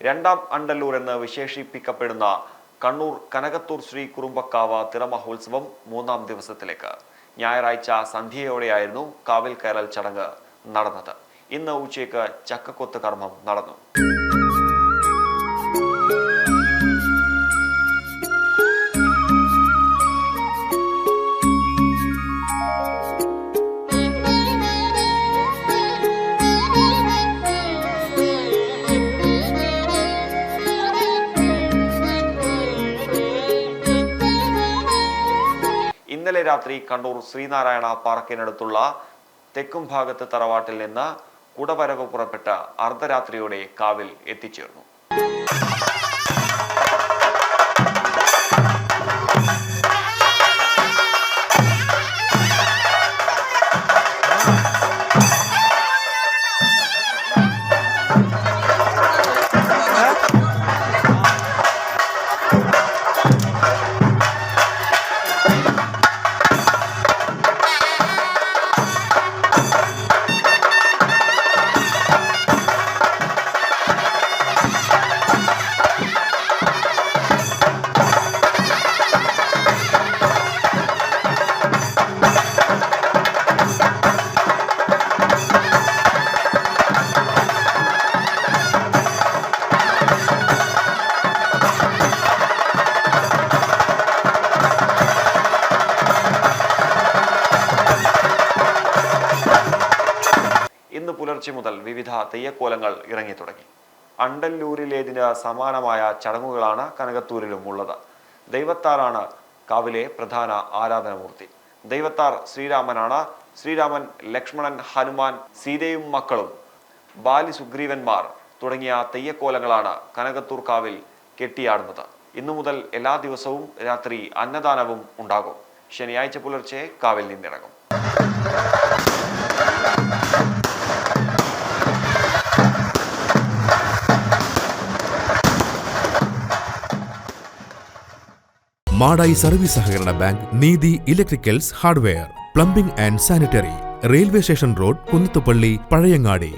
രണ്ടാം അണ്ടല്ലൂർ എന്ന് വിശേഷിപ്പിക്കപ്പെടുന്ന കണ്ണൂർ കനകത്തൂർ ശ്രീ കുറുമ്പക്കാവ് തിറമഹോത്സവം മൂന്നാം ദിവസത്തിലേക്ക്. ഞായറാഴ്ച സന്ധ്യയോടെയായിരുന്നു കാവിൽ കയറൽ ചടങ്ങ് നടന്നത്. ഇന്ന് ഉച്ചയ്ക്ക് ചക്കക്കൊത്ത് കർമ്മം നടന്നു. ഇന്നലെ രാത്രി കണ്ണൂർ ശ്രീനാരായണ പാർക്കിനടുത്തുള്ള തെക്കും ഭാഗത്ത് തറവാട്ടിൽ നിന്ന് കുടവരവ് പുറപ്പെട്ട അർദ്ധരാത്രിയോടെ കാവിൽ എത്തിച്ചേർന്നു. പുലർച്ചെ മുതൽ വിവിധ തെയ്യക്കോലങ്ങൾ ഇറങ്ങി തുടങ്ങി. അണ്ടല്ലൂരിലേതിന് സമാനമായ ചടങ്ങുകളാണ് കനകത്തൂരിലും ഉള്ളത്. ദൈവത്താറാണ് കാവിലെ പ്രധാന ആരാധനമൂർത്തി. ദൈവത്താർ ശ്രീരാമനാണ്. ശ്രീരാമൻ ലക്ഷ്മണൻ ഹനുമാൻ സീതയും മക്കളും ബാലി സുഗ്രീവന്മാർ തുടങ്ങിയ തെയ്യക്കോലങ്ങളാണ് കനകത്തൂർ കാവിൽ കെട്ടിയാടുന്നത്. ഇന്നു മുതൽ എല്ലാ ദിവസവും രാത്രി അന്നദാനവും ഉണ്ടാകും. ശനിയാഴ്ച പുലർച്ചെ കാവിൽ നിന്നിറങ്ങും. മാടായി സർവീസ് സഹകരണ bank Neethi electricals hardware plumbing and sanitary railway station road Kunnathupally Pazhayangadi.